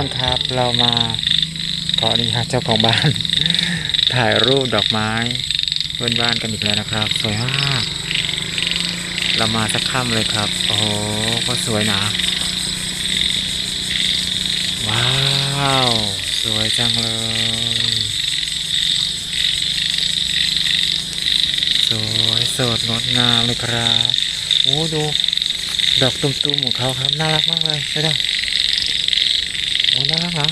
คนครับเรามาขออนุญาตเจ้าของบ้าน ถ่ายรูปดอกไม้บนบ้านกันอีกแล้วนะครับ สวยมากเรามาสักค่ำเลยครับ โอ้โหก็สวยนะว้าว สวยจังเลย สวยสดงดงามเลยครับโอ้ดู ดอกตุ้มๆของเขาครับ น่ารักมากเลยใช่ไหมโอ้ น่ารักนะ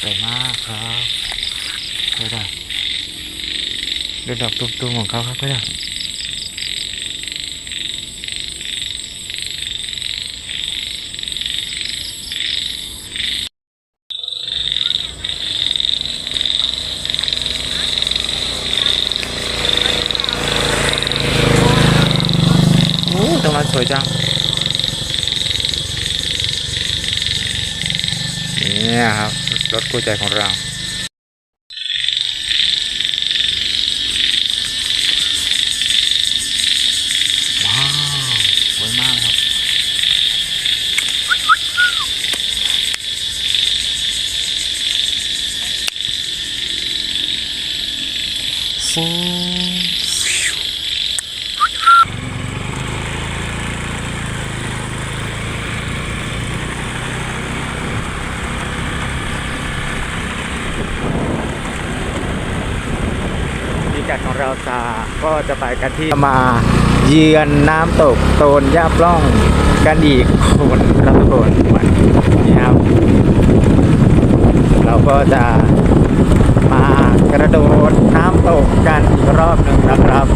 สวยมากครับดูดอกดูดอกตุ้มๆของเขาครับดูดอกโอ้ตรงนั้นสวย จังเนี่ยครับ รถกู้ใจของเราว้าวสวยมากครับฟู พิกัดของเราจะก็จะไปกันที่มาเยือนน้ำตกโตนย่าปล่องกันอีกคนครับทุกคนวันนี้ครับ เราก็จะมากระโดดน้ำตกกันอีกรอบหนึ่งนะครับ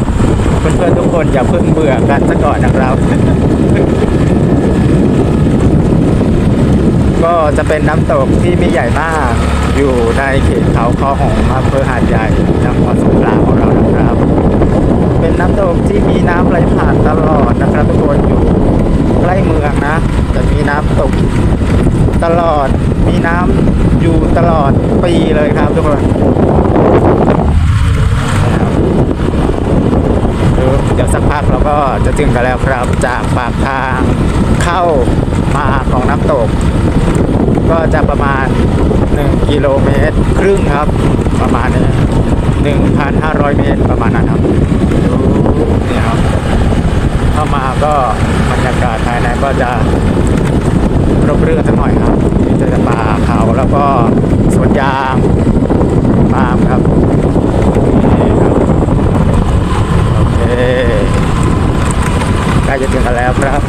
เพื่อนๆทุกคนอย่าเพิ่งเบื่อกันซะก่อนนะครับ ก็จะเป็นน้ำตกที่ไม่ใหญ่มากอยู่ในเขตเขาคอหงอำเภอหาดใหญ่ วัดสงขลาของเรานะครับ เป็นน้ำตกที่มีน้ำไหลผ่านตลอดนะครับทุกคนอยู่ใกล้เมืองนะจะมีน้ำตกตลอดมีน้ำอยู่ตลอดปีเลยครับทุกคนเดี๋ยวสักพักเราก็จะถึงกันแล้วครับ จากปากทางเข้ามาของน้ำตก ก็จะประมาณ 1 กิโลเมตร ครึ่งครับประมาณนี้ 1,500 เมตรประมาณนั้นครับดูเนี่ยครับเข้ามาก็บรรยากาศภายในก็จะร่มรื่นสักหน่อยครับมีแต่ป่าเขาแล้วก็สวนยางปาล์มครับนี่ครับ โอเคใกล้จะถึงกันแล้วครับ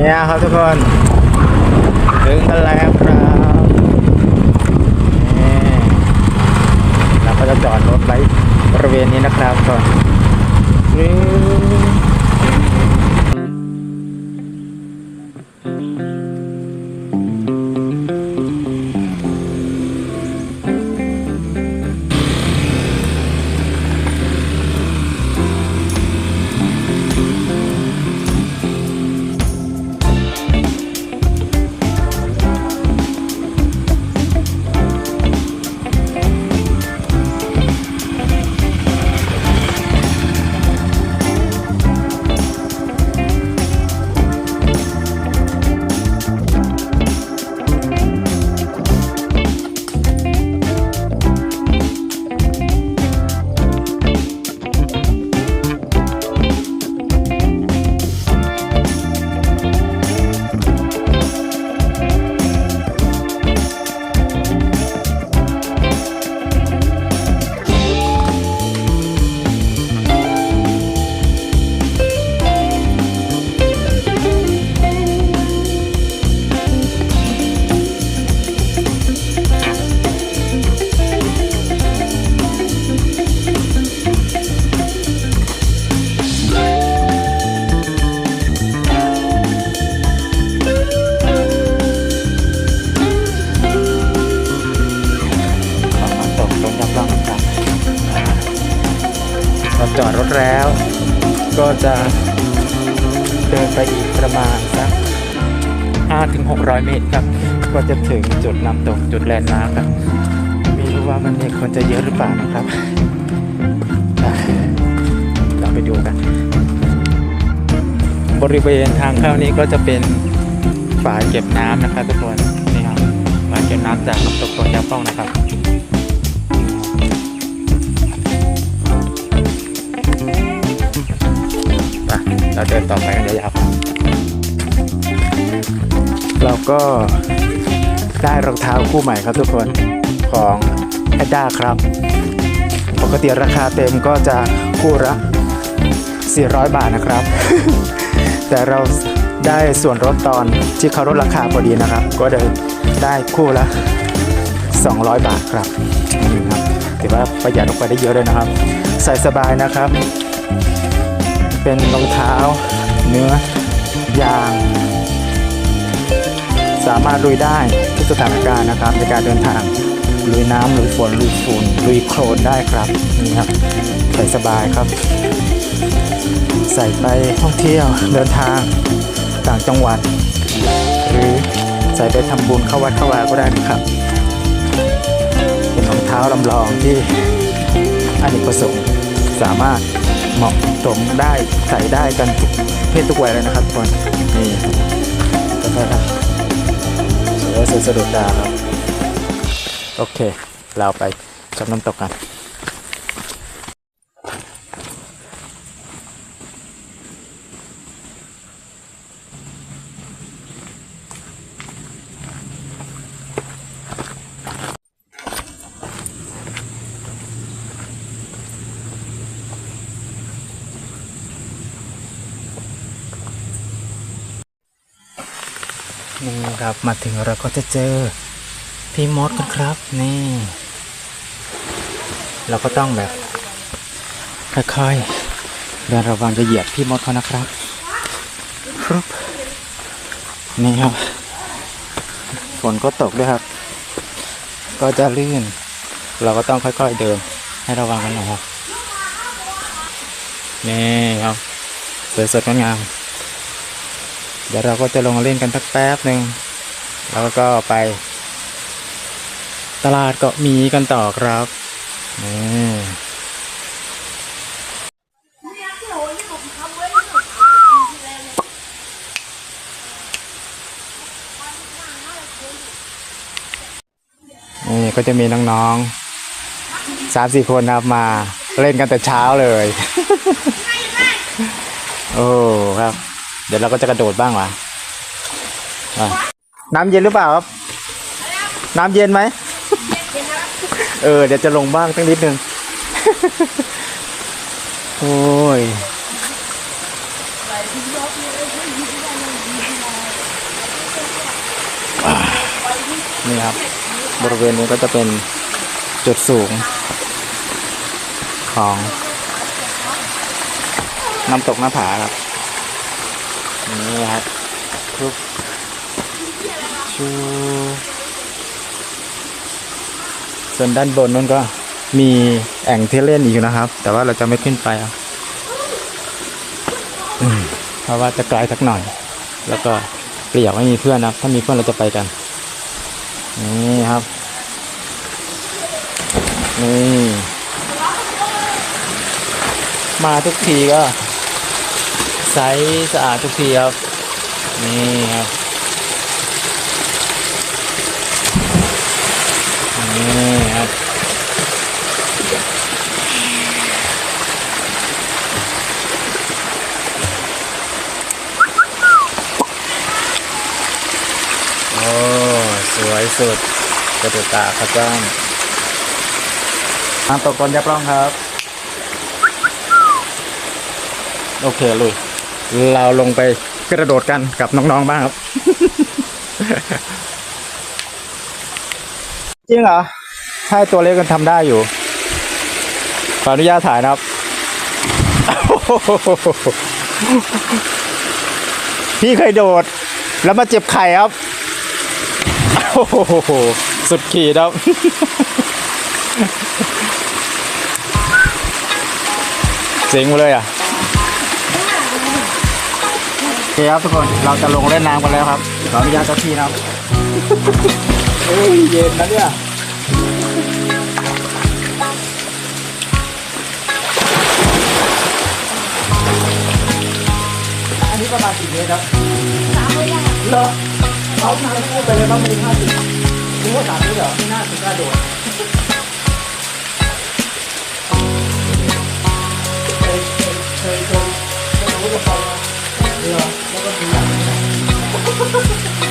เครับทุกคน จะเดินไปอีกประมาณสัก5ถึง600 เมตรครับ ก็จะถึงจุดน้ำตกจุดแลนด์มาร์คครับไม่รู้ว่ามันมีคนจะเยอะหรือเปล่านะครับอ่เราไปดูกัน บริเวณทางเข้านี้ก็จะเป็นฝายเก็บน้ำนะครับทุกคนนี่ครับฝายเก็บน้ำจากน้ำตกตัวยาป้องนะครับ ปเราเดินต่อไปกันยาวๆเราก็ได้รองเท้าคู่ใหม่ครับทุกคนของแอดด้าครับ ปกติราคาเต็มก็จะคู่ละ400 บาทนะครับ แต่เราได้ส่วนลดตอนที่เขาลดราคาพอดีนะครับ ก็เลยได้คู่ละ 200 บาทครับนี่ครับถือว่าประหยัดลงไปได้เยอะเลยนะครับ ใส่สบายนะครับ เป็นรองเท้าเนื้อยาง สามารถลุยได้ทุกสถานการณ์นะครับ ในการเดินทางลุยน้ำลุยฝนลุยฝุ่นลุยโคลนได้ครับนี่ครับใส่สบายครับ ใส่ไปท่องเที่ยวเดินทางต่างจังหวัด หรือใส่ไปทำบุญเข้าวัดเข้าวาก็ได้นะครับเป็นรองเท้าลำลองที่อเนกประสงค์สามารถ เหมาะสมได้ใส่ได้กันทุกเพศทุกวัยเลยนะครับทุกคนนี่ก็ได้ครับสวยสวยสะดุดตาครับ โอเค เราไปชมน้ำตกกัน มาถึงเราก็จะเจอพี่มดกันครับ นี่ เราก็ต้องแบบค่อยๆเดินระวังจะเหยียบพี่มดเขานะครับฟรุบนี่ครับฝนก็ตกด้วยครับ ก็จะลื่น เราก็ต้องค่อยๆเดินให้ระวังกันหน่อยครับนี่ครับสวยสดงดงามเดี๋ยวเราก็จะลงเล่นกันสักแป๊บหนึ่ง แล้วก็ไป ตลาดเกาะมีกันต่อครับนี่นี่ก็จะมีน้องๆสามสี่คนครับมาเล่นกันแต่เช้าเลย โอ้ครับ เดี๋ยวเราก็จะกระโดดบ้างวะ น้ำเย็นหรือเปล่าครับ น้ำเย็นไหมเออเดี๋ยวจะลงบ้างตั้งนิดนึง โอ้ยอ่านี่ครับ บริเวณนี้ก็จะเป็นจุดสูง ของน้ำตกหน้าผาครับ นี่ครับทุก ชูส่วนด้านบนนู้นก็มีแอ่งที่เล่นอีกนะครับ แต่ว่าเราจะไม่ขึ้นไปอะเพราะว่าจะไกลสักหน่อย แล้วก็เปลี่ยวไม่มีเพื่อนนะครับถ้ามีเพื่อนเราจะไปกัน นี่ครับ นี่มาทุกทีก็ใสสะอาดทุกทีครับ นี่ครับ นี่ครับโอ้สวยสุดกระตุกตาครับจ้างทางตกก่อนยับร่องครับ โอเคลุยเราลงไปกระโดดกันกับน้องๆบ้างครับ จริงเหรอถ้าตัวเล็กกันทำได้อยู่ ขออนุญาตถ่ายนะครับ พี่เคยโดด แล้วมาเจ็บไข่ครับโอ้โหสุดขีดครับเจ๋งมาเลยอะเคครับทุกคน เราจะลงเล่นน้ำกันแล้วครับ ขออนุญาตเจ้าที่นะครับ เฮ้ยเย็นนะเนี่ยอันนี้ประมาณกี่เมตรครับสามเมตรเหรอเขาทำพูดไปเลยว่ามีห้าสิบรู้ว่าสามเมตรเหรอไม่น่าถึงกล้าโดดเคยเคยเคยเคยไม่รู้จะฟังเหรอแล้วก็มีอย่าง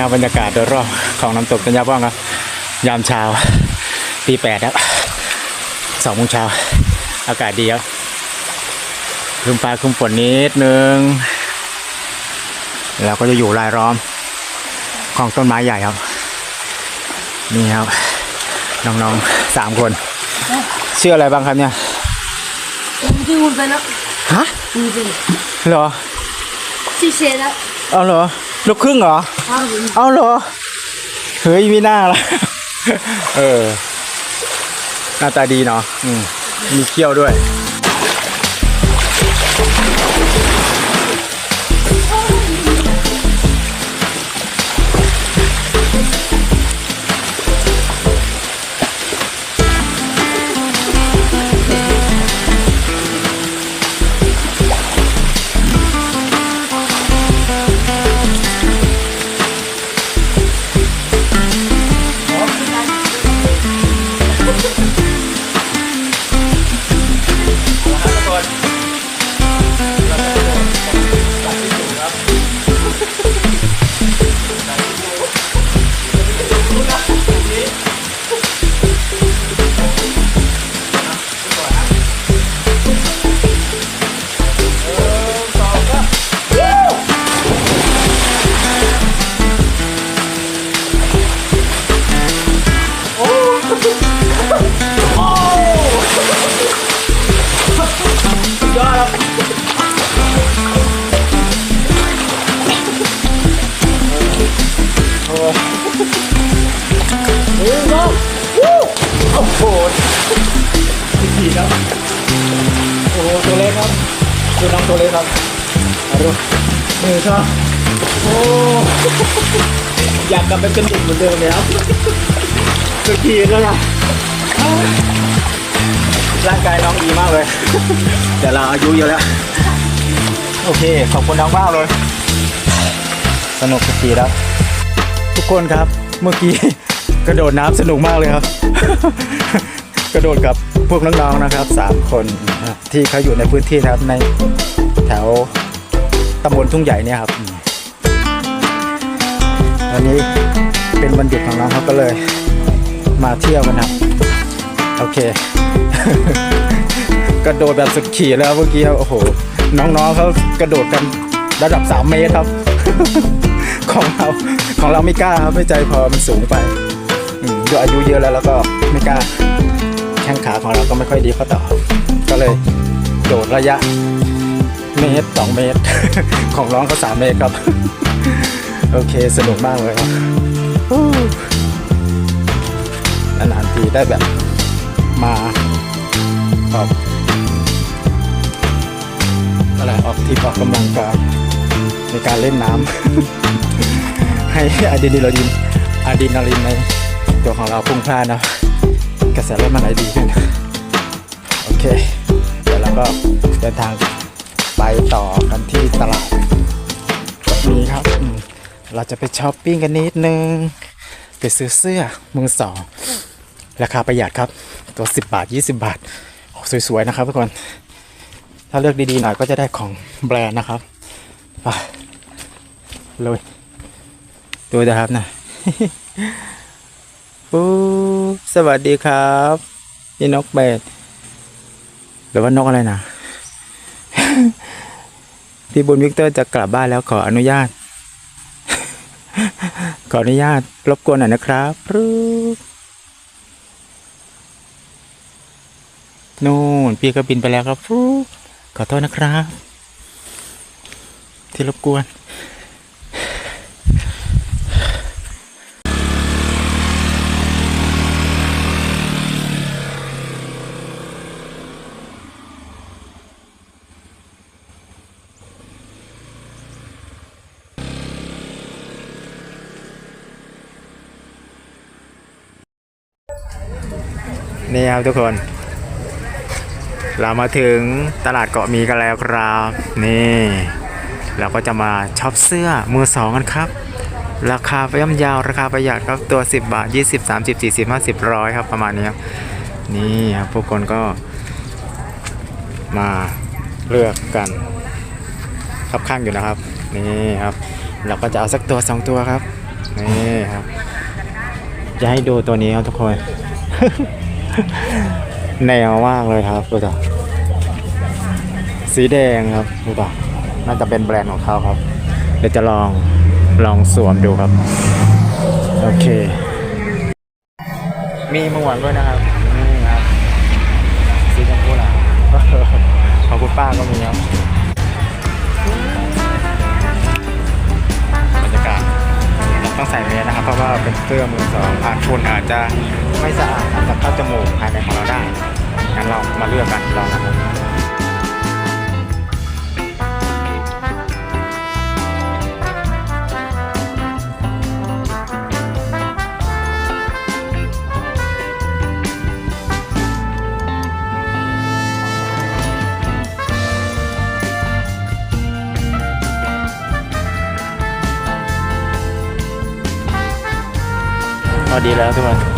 นี่ครับบรรยากาศโดยรอบของน้ำตกตัญญาบ้องครับ ยามเช้าตีแปดครับสองโมงเช้าอากาศดีครับครึมฟ้าครึมฝนนิดนึงเราก็จะอยู่รายล้อมของต้นไม้ใหญ่ครับ นี่ครับ น้องๆสามคนชื่ออะไรบ้างครับเนี่ยที่คุณไปแล้วฮะคุณไปเหรอที่เชนแล้วเอาเหรอลูกครึ่งเหรอครับ เอาเหรอ เฮ้ยมีหน้าละเออ หน้าตาดีเนาะ อืม มีเขี้ยวด้วย กกลับไปเป็นเด็กเหมือนเดิมเลยครับสุดขีดเลยอะร่างกายน้องดีมากเลยแต่เราอายุเยอะแล้ว โอเค ขอบคุณน้องมากเลย สนุกสุดขีดแล้ว ทุกคนครับ เมื่อกี้กระโดดน้ำสนุกมากเลยครับ กระโดดกับพวกน้องๆนะครับสามคนนะครับที่เขาอยู่ในพื้นที่นะครับในแถวตำบลทุ่งใหญ่เนี่ยครับ อันนี้เป็นวันหยุดของน้องเขาก็เลย มาเที่ยวกันครับ โอเค กระโดดแบบสุดขี่แล้วเมื่อกี้ครับโอ้โห น้องๆเขากระโดดกันระดับ 3 เมตรครับ ของเราของเราไม่กล้าครับไม่ใจพอมันสูงไปด้วยอายุเยอะแล้วแล้วก็ไม่กล้าแข้งขาของเราก็ไม่ค่อยดีข้อต่อ ก็เลยโดดระยะเมตรสองเมตร ของน้องเขาสามเมตรครับ โอเคสนุกมากเลยครับนานๆทีได้แบบมาออกอะไรออกทริปออกกำลังกายในการเล่นน้ำ ให้อะดรีนาลินอะดรีนาลินในตัวของเราพุ่งพล่านนะกระแสเลือดมันไหลดีขึ้นโอเค เดี๋ยวเราก็เดินทางไปต่อกันที่ตลาดนี้ครับ เราจะไปช้อปปิ้งกันนิดนึง ไปซื้อเสื้อมือสอง ราคาประหยัดครับ ตัว 10 บาท 20 บาท สวยๆ นะครับทุกคน ถ้าเลือกดีๆหน่อยก็จะได้ของแบรนด์นะครับไปเลยดูนะครับนะปูสวัสดีครับนี่นกเบดหรือว่านกอะไรนะ พี่บุญวิกเตอร์จะกลับบ้านแล้วขออนุญาต ขออนุญาตรบกวนหน่อยนะครับปรึ๊บนู่นพี่ก็บินไปแล้วครับปรึ๊บขอโทษนะครับ ที่รบกวน นี่ครับทุกคน เรามาถึงตลาดเกาะมีกันแล้วครับ นี่เราก็จะมาช็อปเสื้อมือสองกันครับ ราคาย่อมยาวราคาประหยัดครับตัว 10 บาท 20 30 40 50ร้อยครับประมาณนี้ครับนี่ครับพวกคนก็มาเลือกกันครับข้างอยู่นะครับ นี่ครับ เราก็จะเอาสักตัวสองตัวครับ นี่ครับ จะให้ดูตัวนี้ครับทุกคน แนวมากเลยครับดูต่อสีแดงครับดูต่อน่าจะเป็นแบรนด์ของเขาครับ เดี๋ยวจะลองลองสวมดูครับ โอเค มีหมวกด้วยนะครับนี่ครับสีชมพูหลาของคุณป้าก็มีครับบรรยากาศต้องใส่เมสนะครับ เพราะว่าเป็นเสื้อมือสองอาจฝุ่นอาจจะ ไม่สะอาดอาจจะเข้าจมูกภายในของเราได้งั้นเรามาเลือกกันลองนะครับพอดีแล้วทุกคน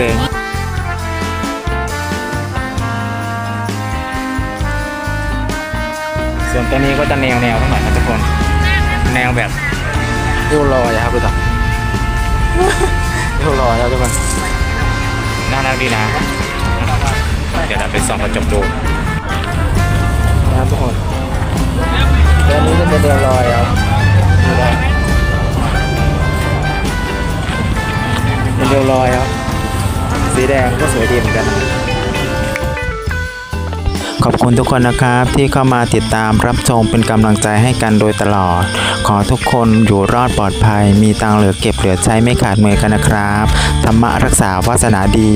สุดเจ๋งส่วนตัวนี้ก็จะแนวแนวทั้งหมดนะทุกคน แนวแบบเรียวลอยอะครับดูต่อเรียวลอยครับทุกคนน่ารักดีนะ เดี๋ยวเราไปส่องกระจกดูนะครับทุกคนตัวนี้จะเป็นเรียวลอยครับดูได้เป็นเรียวลอยครับ สีแดงก็สวยดีเหมือนกันขอบคุณทุกคนนะครับที่เข้ามาติดตามรับชมเป็นกำลังใจให้กันโดยตลอด ขอทุกคนอยู่รอดปลอดภัย มีตังเหลือเก็บเหลือใช้ไม่ขาดมือกันนะครับธรรมะรักษาวาสนาดี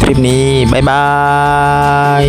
คลิปนี้ บ๊ายบาย